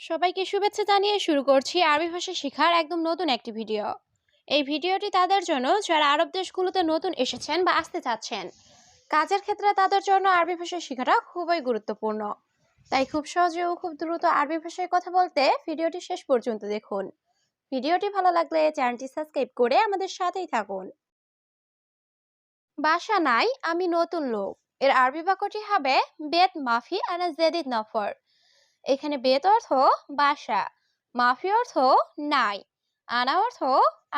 সবাইকে শুভেচ্ছা জানিয়ে শুরু করছি আরবি ভাষা শেখার একদম নতুন একটি ভিডিও। এই ভিডিওটি তাদের জন্য, যারা আরব দেশগুলোতে নতুন এসেছেন বা আসতে চাচ্ছেন, কাজের ক্ষেত্রে তাদের জন্য আরবি ভাষা শেখাটা খুবই গুরুত্বপূর্ণ। তাই খুব সহজে ও খুব দ্রুত আরবি ভাষায় কথা বলতে ভিডিওটি শেষ পর্যন্ত দেখুন। ভিডিওটি ভালো লাগলে চ্যানেলটি সাবস্ক্রাইব করে আমাদের সাথেই থাকুন। বাসা নাই, আমি নতুন লোক। এর আরবি বাক্যটি হবে, বেদ মাফি আনা জেদিদ নফর। এখানে বেত অর্থ বাসা, মাফি অর্থ নাই, আনা অর্থ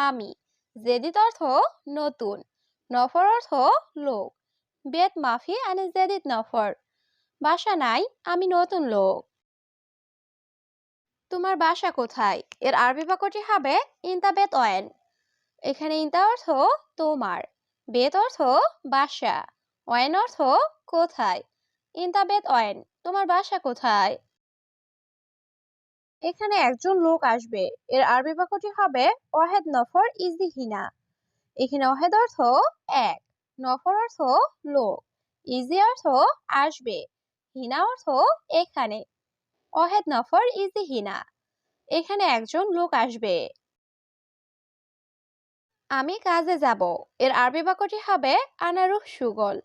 আমি জেদিদ অর্থ নতুন, নফর অর্থ লোক বেত মাফি আনে জেদিদ নফর, বাসা নাই, আমি নতুন লোক। তোমার বাসা কোথায়? এর আরবি বাক্যটি হবে ইন্তা বেত অয়েন। এখানে ইন্তা অর্থ তোমার বেত অর্থ বাসা, অয়েন অর্থ কোথায়? ইন্তা বেত অয়েন, তোমার বাসা কোথায়? এখানে একজন লোক আসবে। এর আরবি বাক্যটি হবে অহেদ নফর ইজি হিনা। এখানে অহেদ অর্থ এক, নফর অর্থ লোক। ইজি অর্থ আসবে, হিনা অর্থ এখানে। অহেদ নফর ইজি হিনা। এখানে একজন লোক আসবে। আমি কাজে যাব। এর আরবি বাক্যটি হবে, আনা রুহ সুগল।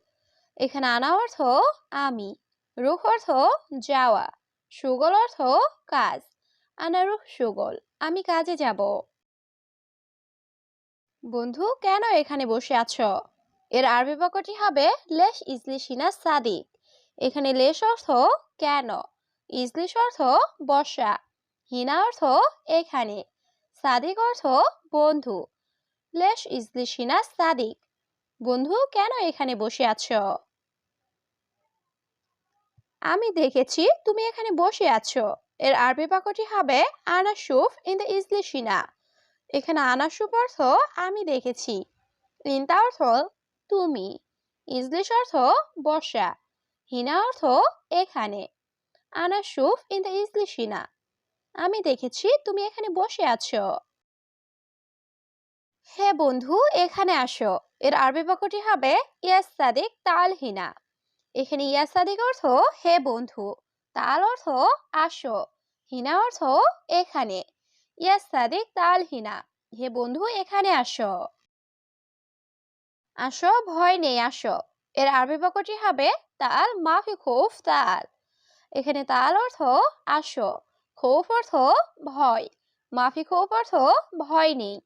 এখানে আনা অর্থ, আমি। রুখ অর্থ, যাওয়া। সুগল অর্থ, কাজ। আনারুহ সুগল, আমি কাজে যাব। বন্ধু, কেন এখানে বসে আছো? এর আরবি বাক্যটি হবে, লেশ ইজলিশিনা সাদিক। এখানে লেশ অর্থ, কেন? ইজলিশ অর্থ বসা হিনা অর্থ, এখানে। সাদিক অর্থ, বন্ধু। লেশ ইজলিশিনা সাদিক। বন্ধু, কেন এখানে বসে আছো? আমি দেখেছি তুমি এখানে বসে আছো। এর আরবি বাক্যটি হবে আনাসুফ ইন দ্য ইজলিশিনা। এখানে আনাসুফ অর্থ আমি দেখেছি। ইনতা অর্থ তুমি। ইজলিশ অর্থ বসা। হিনা অর্থ এখানে। আনাসুফ ইন দ্য ইজলিশিনা। আমি দেখেছি তুমি এখানে বসে আছো। হে বন্ধু, এখানে আসো। এর আরবি বাক্যটি হবে ইয়াস সাদিক তাল হিনা। এখানে ইয়াস সাদিক অর্থ হে বন্ধু। তাল অর্থ আসো। হিনা অর্থ এখানে। ইয়াস সাদিক তাল হিনা। হে বন্ধু, এখানে আসো। আসো, ভয় নেই, আসো। এর আরবি বাক্যটি হবে তাল, মাফি খৌফ, তাল। এখানে তাল অর্থ আসো। খৌফ অর্থ ভয়। মাফি খৌফ অর্থ ভয় নেই।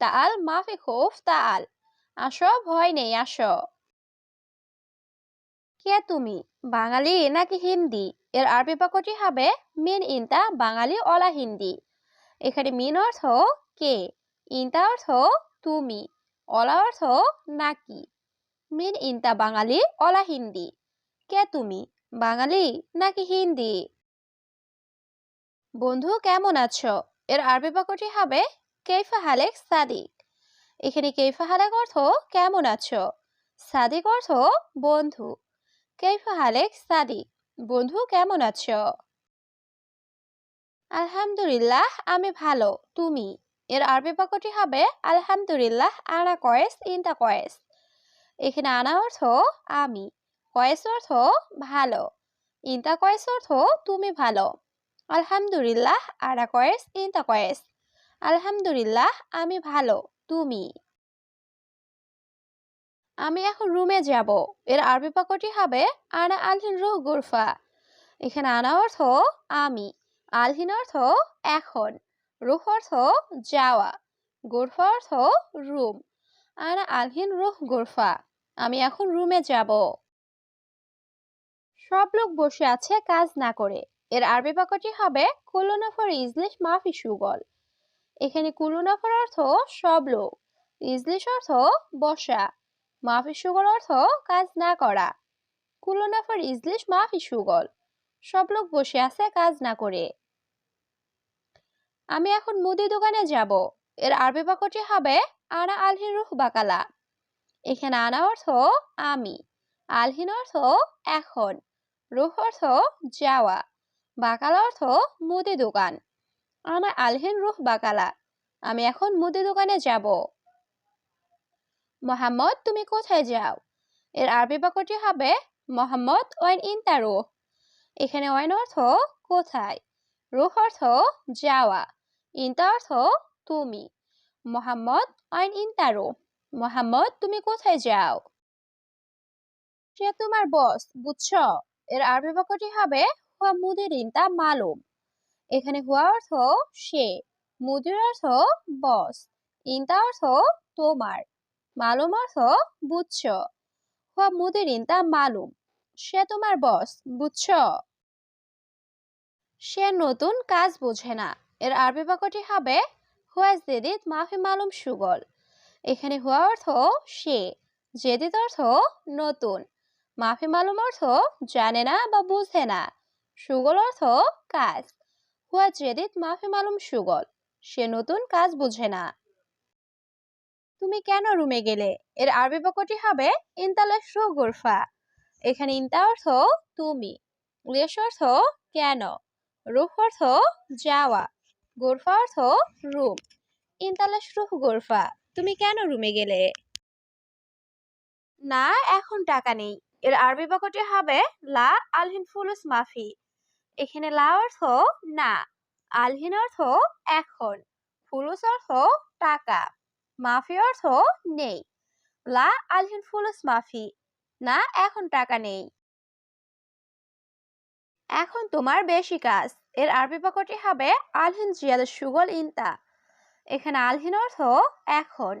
তাল, মাফি খৌফ, তাল। আসো, ভয় নেই, আসো। কে তুমি? বাঙালি নাকি হিন্দি? এর আরবি বাক্যটি হবে মিন ইনতা, বাঙালি অলা হিন্দি। এখানে মিন অর্থ কে? ইনতা অর্থ তুমি, অলা অর্থ নাকি। মিন ইনতা, বাঙালি অলা হিন্দি। কে তুমি, বাঙালি নাকি হিন্দি? বন্ধু, কেমন আছো? এর আরবি বাক্যটি হবে কেফা হালেক সাদিক। এখানে কেফা হালেক অর্থ কেমন আছো? সাদিক অর্থ বন্ধু। কেফা হালেক সাদিক। বন্ধু, কেমন আছো? আলহামদুলিল্লাহ, আমি ভালো। তুমি? এর আরবি বাক্যটি হবে, আলহামদুলিল্লাহ, আনা কয়েস, ইনতা কয়েস। এখানে আনা অর্থ, আমি। কয়েস অর্থ, ভালো। ইনতা কয়েস অর্থ, তুমি ভালো। আলহামদুলিল্লাহ, আনা কয়েস, ইনতা কয়েস। আলহামদুলিল্লাহ, আমি ভালো। তুমি? আমি এখন রুমে যাব। এর আরবি বাক্যটি হবে, আনা আলহিন রুহ গুরফা। এখানে আনা অর্থ, আমি। আলহিন অর্থ, এখন। রুহ অর্থ, যাওয়া। গুরফা অর্থ, রুম। আনা আলহিন রুহ গুরফা। আমি এখন রুমে যাব। সব লোক বসে আছে কাজ না করে। এর আরবি বাক্যটি হবে, কুলুনাফর ইজলিশ মাফি সুগল। এখানে কুলুনাফর অর্থ, সব লোক। ইজলিশ অর্থ, বসা। মাফি সুগল অর্থ কাজ না করা। কুলনাফার ইজলিশ মাফি সুগল। সব লোক বসে আছে কাজ না করে। আমি এখন মুদি দোকানে যাব। এর আরবি বাক্যটি হবে, আনা আলহিন রুহ বাকালা। এখানে আনা অর্থ, আমি। আলহিন অর্থ, এখন। রুহ অর্থ, যাওয়া। বাকালা অর্থ, মুদি দোকান। আনা আলহিন রুহ বাকালা। আমি এখন মুদি দোকানে যাব। মোহাম্মদ, তুমি কোথায় যাও? এর আরবি বাক্যটি হবে মোহাম্মদ ওয়াইন ইন তারো এখানে ওয়াইন অর্থ কোথায়? রুহ অর্থ যাওয়া। ইন্তা অর্থ তুমি। মোহাম্মদ আইন ইন্তারো মোহাম্মদ, তুমি কোথায় যাও? সে তোমার বস, বুঝছ? এর আরবি বাক্যটি হবে হুয়া মুদির ইন্তা মালুম। এখানে হুয়া অর্থ সে, মুদির অর্থ বস। ইন্তা অর্থ তোমার। মালুম অর্থ বুঝছ হুয়া মুদিরিন, তা মালুম। সে তোমার বস বুঝছ সে নতুন কাজ বোঝে না। এর আরবি বাক্যটি হবে, হুয়া জেদিদ মাফি মালুম সুগল। এখানে হুয়া অর্থ সে, জেদিদ অর্থ নতুন। মাফি মালুম অর্থ জানে না বা বুঝে না। সুগল অর্থ কাজ। হুয়া জেদিদ মাফি মালুম সুগল। সে নতুন কাজ বুঝে না। তুমি কেন রুমে গেলে? এর আরবি বাক্যটি হবে ইনতালেশ গুরফা এখানে ইনতা অর্থ তুমি লেশ অর্থ কেন রুহ অর্থ যাওয়া, গোরফা অর্থ রুম। ইনতালেশ রুহ গোরফা তুমি কেন রুমে গেলে? না, এখন টাকা নেই। এর আরবি বাক্যটি হবে লা আলহিন ফুলুস মাফি। এখানে লা অর্থ না, আলহিন অর্থ এখন, ফুলুস অর্থ টাকা। মাফি অর্থ নেই। লা আলহিন ফুলুস মাফি। না, এখন টাকা নেই। এখন তোমার বেশি কাজ। এর আরবি বাক্যটি হবে আলহিন জিয়াদা সুগল ইনতা। এখানে আলহিন অর্থ এখন।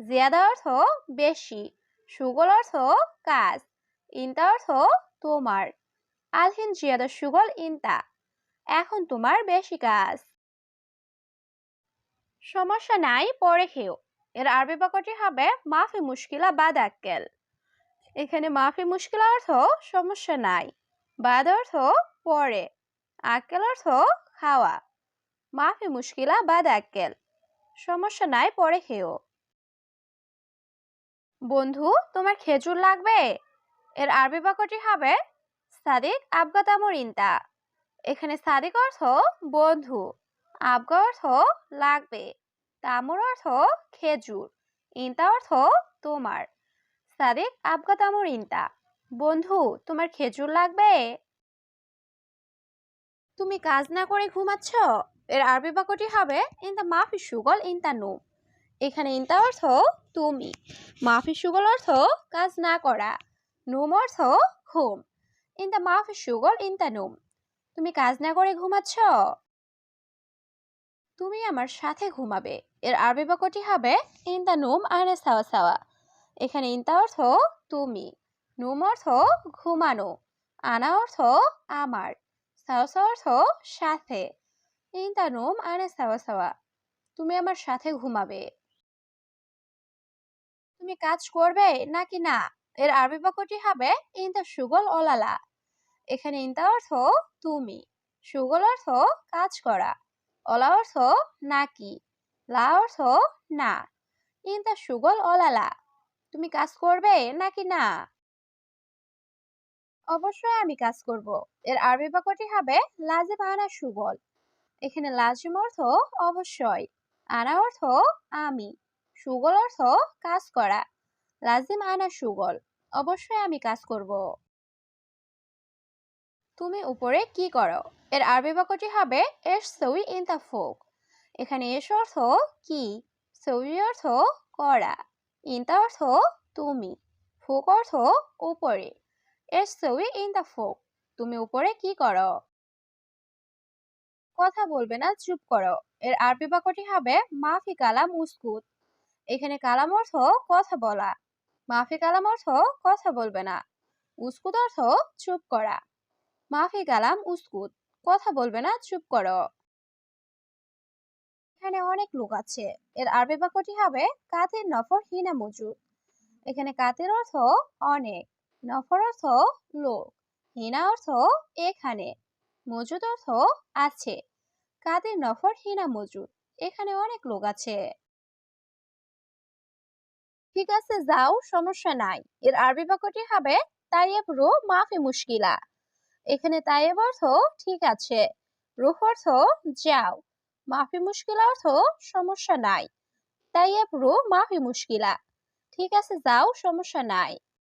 জিয়াদা অর্থ বেশি। সুগল অর্থ কাজ। ইনতা অর্থ তোমার। আলহিন জিয়াদা সুগল ইনতা। এখন তোমার বেশি কাজ। সমস্যা নাই, পরে খেও। এর আরবি বাক্যটি হবে, মাফি মুশকিলা বাদ আক্কেল। এখানে মাফি মুশকিলা অর্থ সমস্যা নাই, বাদ অর্থ পরে, আক্কেল অর্থ খাওয়া, মাফি মুশকিলা বাদ আক্কেল। সমস্যা নাই, পরে খেও। বন্ধু, তোমার খেজুর লাগবে? এর আরবি বাক্যটি হবে, সাদিক আবগাতামর ইন্তা। এখানে সাদিক অর্থ বন্ধু আবগা অর্থ লাগবে। তামর অর্থ খেজুর, ইন্তা অর্থ তোমার। সাদিক আবগা তামর ইন্তা। বন্ধু, তোমার খেজুর লাগবে? তুমি কাজ না করে ঘুমাচ্ছ? এর আরবি বাক্যটি হবে, ইনতা মাফি সুগল, ইনতা নুম। এখানে ইনতা অর্থ তুমি। মাফি সুগল অর্থ কাজ না করা। নুম অর্থ ঘুম। ইনতা মাফি সুগল, ইনতা নুম। তুমি কাজ না করে ঘুমাচ্ছ? তুমি আমার সাথে ঘুমাবে। এর আরবি বাক্যটি হবে ইনতা নুম আনে সাওয়া সাওয়া। এখানে ইনতা অর্থ, তুমি। নুম অর্থ, ঘুমানো। আনা অর্থ, আমার। সাওয়া অর্থ, সাথে। ইনতা নুম আনে সাওয়া সাওয়া। তুমি আমার সাথে ঘুমাবে। তুমি কাজ করবে নাকি না? এর আরবি বাক্যটি হবে ইনতা সুগল ওলালা এখানে ইনতা অর্থ, তুমি। সুগল অর্থ, কাজ করা। অলা অর্থ নাকি? লা অর্থ না। ইনতা সুগল অলালা। তুমি কাজ করবে নাকি না? অবশ্যই আমি কাজ করব। এর আরবি বাক্যটি হবে লাজিম আনা সুগল। এখানে লাজিম অর্থ অবশ্যই, আনা অর্থ আমি। সুগল অর্থ কাজ করা। লাজিম আনা সুগল, অবশ্যই আমি কাজ করব। তুমি উপরে কি করো? এর আরবি বাক্যটি হবে এস সউই ইন দা ফোক। এখানে এস অর্থ কি? সউই অর্থ করা। ইনতা অর্থ তুমি। ফোক অর্থ উপরে। এস সউই ইন দা ফোক। তুমি উপরে কি করো? কথা বলবে না, চুপ করো। এর আরবি বাক্যটি হবে মাফি কালাম উস্কুত। এখানে কালাম অর্থ কথা বলা। মাফি কালাম অর্থ কথা বলবে না। উস্কুত অর্থ চুপ করা। মাফি কালাম উস্কুত। কথা বলবে না, চুপ করো। এখানে অনেক লোক আছে। এর আরবি বাক্যটি হবে কাতের নফর হিনা মজুদ। এখানে কাতের অর্থ অনেক, নফর অর্থ লোক, হিনা অর্থ এখানে, মজুদ অর্থ আছে কাদের নফর হিনা মজুদ। এখানে অনেক লোক আছে। ঠিক আছে, যাও, সমস্যা নাই। এর আরবি বাক্যটি হবে তাইয়েব রো মাফি মুশকিলা। এখানে তাই অর্থ ঠিক আছে। রুহ অর্থ যাও। মাফি মুশকিল অর্থ সমস্যা নাই। তাই রু মাফি মুশকিলা। ঠিক আছে, যাও, সমস্যা নাই।